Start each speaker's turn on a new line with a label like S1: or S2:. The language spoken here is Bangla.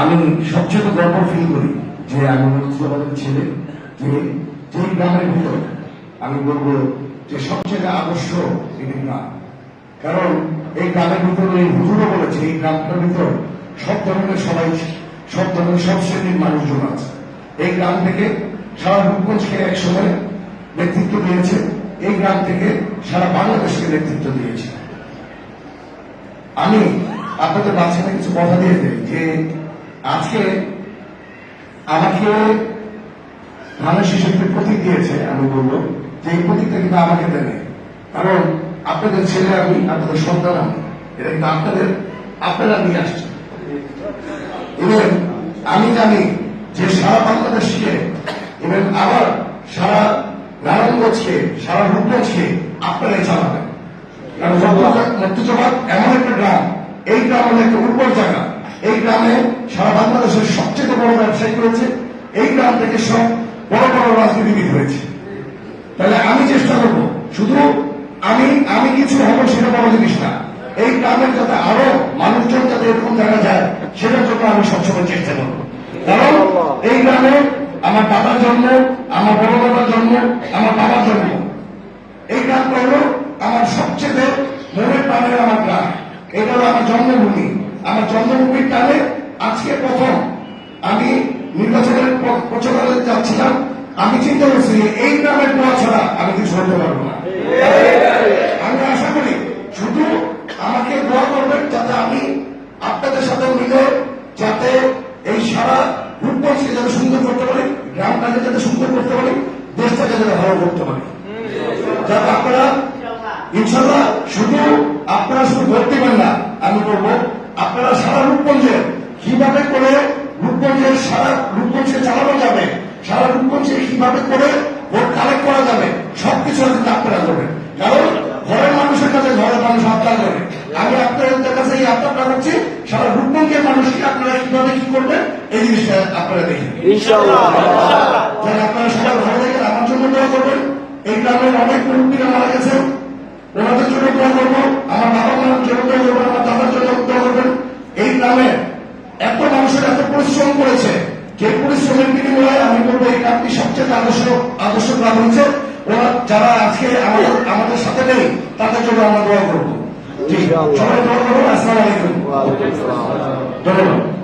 S1: আমি সবচেয়ে গর্ব ফিল করি যে আমি মুর্শিদাবাদের ছেলে, যে যেই গ্রামের ভিতর আমি বলব যে সবচেয়ে আদর্শ এই গ্রাম কারণ এই গ্রামের ভিতরে এই হুজুরও বলেছে, এই গ্রামটার ভিতর সব ধরনের সবাই, সব ধরনের সব শ্রেণির মানুষজন আছে। এই গ্রাম থেকে সারা রূপগঞ্জকে এক সময় নেতৃত্ব দিয়েছে, এই গ্রাম থেকে সারা বাংলাদেশকে নেতৃত্ব দিয়েছে। আমি আপনাদের মাঝখানে কিছু কথা দিয়ে দেয় যে আজকে আমাকে ধানের শিশুকে প্রতীক দিয়েছে, আমি বলব। যে এই প্রতীকটা কিন্তু আমাকে দেবে। কারণ আপনাদের ছেলে আমি, আপনাদের সন্তান আমি। এটা কিন্তু আপনাদের, আপনারা নিয়ে আসছেন। এবং আমি জানি যে সারা বাংলাদেশকে এবং আবার সারা নারায়ণগঞ্জকে সারা রূপগঞ্জকে আপনারাই চালাবেন। কারণ মধ্যজবাদ এমন একটা গ্রাম, এই গ্রাম একটা উর্বর জায়গা। এই গ্রামে সারা বাংলাদেশের সবচেয়ে বড় ব্যবসায়ী রয়েছে এই গ্রাম থেকে সব বড় বড় রাজনীতিবিদ হয়েছে। তাহলে আমি চেষ্টা করব, শুধু আমি আমি কিছু হব সেটা বড় জিনিস না। এই গ্রামের যাতে আরও মানুষজন যাতে এরকম জায়গা যায়, সেটার জন্য আমি সবসময় চেষ্টা করব। কারণ এই গ্রামে আমার দাদার জন্ম, আমার বড় বাবার জন্ম, আমার বাবার জন্ম। এই গ্রামটা হলো আমার সবচেয়ে মনের প্রাণের আমার গ্রাম। এটা হলো আমার জন্মভূমি। আমার জন্মভূমির টানে আজকে প্রথম আমি নির্বাচনের প্রচারে যাচ্ছিলাম। আমি চিন্তা করছি এই গ্রামের দোয়া ছাড়া আমি কিছু হতে পারব না। আমি আশা করি শুধু আমাকে দোয়া করবেন যাতে আমি আপনাদের সাথে মিলে যাতে এই সারা রূপগঞ্জকে যাতে সুন্দর করতে পারি, গ্রামটাকে যাতে সুন্দর করতে পারি, দেশটাকে যাতে ভালো করতে পারি। যাতে আপনারা ইনশাল্লাহ শুধু আপনারা শুধু ভোট দিবেন না, আমি বলব আপনারা সারা রূপগঞ্জে কীভাবে করে রূপগঞ্জের সারা রূপগঞ্জকে চালানো যাবে। সারা রূপগঞ্জে কীভাবে করে ভোট কালেক্ট করা যাবে। সবকিছু কিন্তু আপনারা করবেন। কারণ ঘরের মানুষের কাছে ঘরের মানুষ আপনারা করে আমি আপনাদের কাছে এই আত্মাটা করছি সারা রূপগঞ্জের মানুষকে আপনারা কীভাবে কি করবেন এই জিনিসটা আপনারা দেখেন। আপনারা সবাই ভালো থাকেন আমার জন্য দোয়া করবেন। এই গ্রামের অনেক মুরব্বীরা মারা গেছে। ওনাদের জন্য দোয়া করব আমার বাবা মার জন্য দোয়া করবেন আমার দাদার জন্য দোয়া করবেন এই গ্রামে এত মানুষের এত পরিশ্রম করেছে যে পরিশ্রমের বলে আমি বলব এই গ্রামটি সবচেয়ে আদর্শ আদর্শ গ্রাম হয়েছে। ওরা যারা আজকে আমাদের আমাদের সাথে নেই তাদের জন্য আমরা দোয়া করব। ঠিক সবাই দোয়া করব আসসালাম আলাইকুম। ধন্যবাদ।